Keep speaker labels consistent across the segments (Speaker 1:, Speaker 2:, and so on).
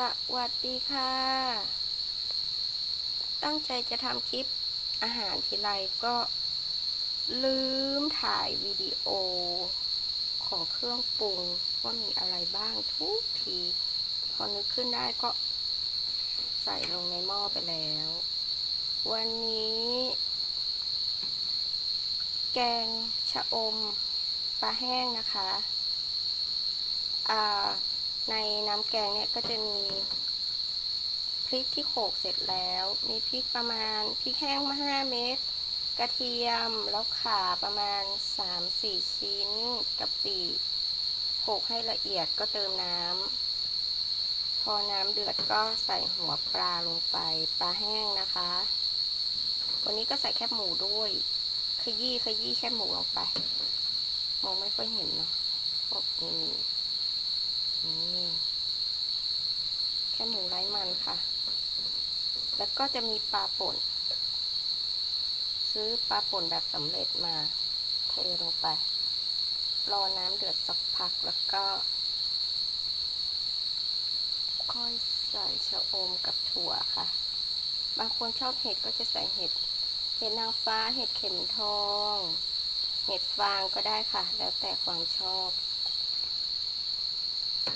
Speaker 1: สวัสดีค่ะ ตั้งใจจะทำคลิปอาหารทีไรก็ลืมถ่ายวิดีโอของเครื่องปรุงว่ามีอะไรบ้างทุกที พอนึกขึ้นได้ก็ใส่ลงในหม้อไปแล้ว วันนี้ แกงชะอมปลาแห้งนะคะอ่า ในน้ำแกงเนี่ยก็จะมีพริกที่โขลกเสร็จแล้ว มีพริกประมาณพริกแห้งมาห้าเม็ดกระเทียมแล้วข่าประมาณสามสี่ชิ้นกะปิโขลกให้ละเอียดก็เติมน้ำพอน้ำเดือดก็ใส่หัวปลาลงไปปลาแห้งนะคะวันนี้ก็ใส่แคบหมูด้วยขยี้ขยี้แคบหมูลงไป มองไม่ค่อยเห็นเนาะโอเคนี่ แค่หมูไร้มันค่ะ แล้วก็จะมีปลาป่น ซื้อปลาป่นแบบสำเร็จมา เทลงไป รอน้ำเดือดสักพักแล้วก็ ค่อยใส่ชะอมกับถั่วค่ะ บางคนชอบเห็ดก็จะใส่เห็ด เห็ดนางฟ้า เห็ดเข็มทอง เห็ดฟางก็ได้ค่ะ แล้วแต่ความชอบ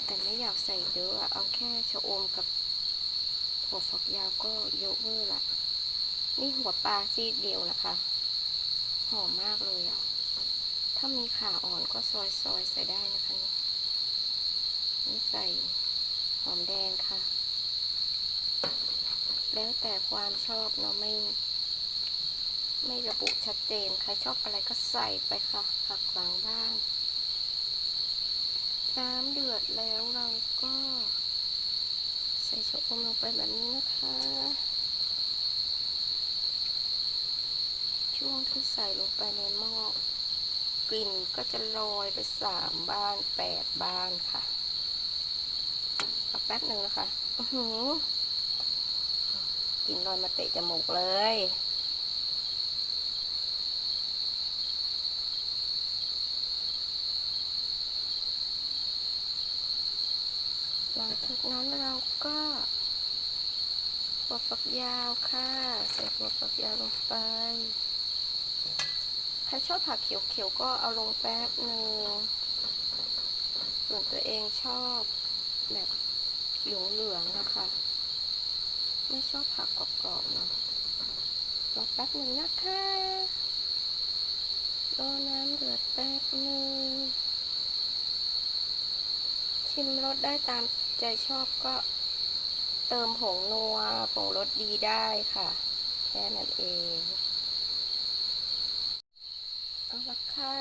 Speaker 1: แต่ไม่อยากใส่เยอะอะเอาแค่ชะอมกับหัวฝักยาวก็เยอะเวอร์ละนี่หัวปลาซีดเดียวนะคะหอมมากเลยอะ ถ้ามีขาอ่อนก็ซอยซอยใส่ได้นะคะนี่นี่ใส่หอมแดงค่ะ แล้วแต่ความชอบเนาะไม่ ไม่ระบุชัดเจน ใครชอบอะไรก็ใส่ไปค่ะผักหลังบ้าน น้ำเดือดแล้วเราก็ ใส่ชะอมลงไปแบบนี้นะคะ ช่วงที่ใส่ลงไปในหม้อกลิ่นก็จะลอยไปสามบ้านแปดบ้านค่ะแป๊บหนึ่งนะคะอือหือกลิ่นลอยมาเตะจมูกเลย หลังจากนั้นเราก็หัวฝักยาวค่ะใส่หัวฝักยาวลงไป ใครชอบผักเขียวๆก็เอาลงแป๊บหนึ่งส่วนตัวเองชอบแบบเหลืองๆนะคะ ไม่ชอบผักกรอบๆเนาะรอแป๊บหนึ่งนะคะรอน้ำเดือดแป๊บหนึ่งชิมรสได้ตาม ใจชอบก็เติมผงนัวผงรสดีได้ค่ะ แค่นั้นเอง เอาละค่ะ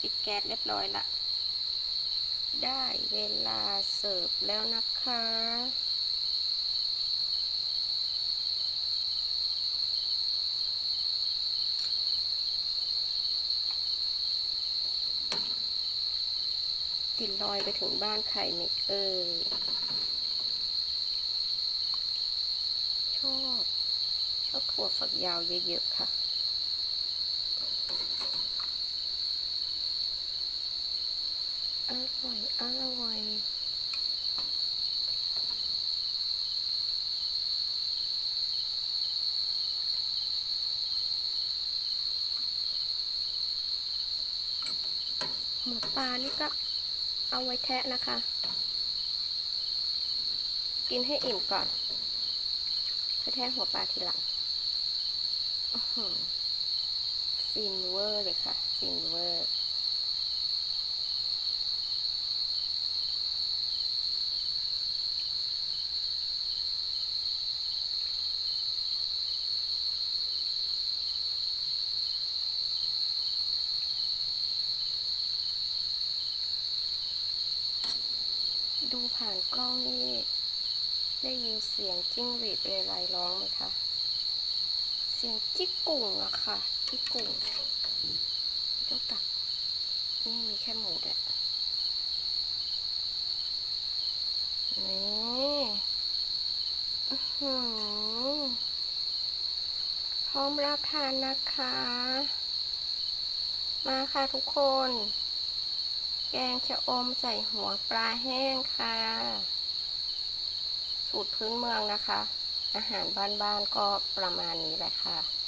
Speaker 1: ปิดแก๊สเรียบร้อยละ ได้เวลาเสิร์ฟแล้วนะคะ กลิ่นลอยไปถึงบ้านใครไหมเอ่ยชอบชอบถั่วฝักยาวเยอะๆค่ะอร่อย อร่อย หมูปลานี่ก็ เอาไว้แทะนะคะ กินให้อิ่มก่อนค่อยแทะหัวปลาทีหลังฟินเวอร์เลยค่ะฟินเวอร์ ดูผ่านกล้องนี่ได้ยินเสียงจิ้งหรีดเรไรร้องไหมคะ เสียงจิกกุ่งอะค่ะจิกกุ่งไม่ต้องตัก นี่มีแค่หมูแหละนี่หอพร้อมรับทานนะคะ มาค่ะทุกคน แกงชะอมใส่หัวปลาแห้งค่ะ สูตรพื้นเมืองนะคะ อาหารบ้านๆก็ประมาณนี้แหละค่ะ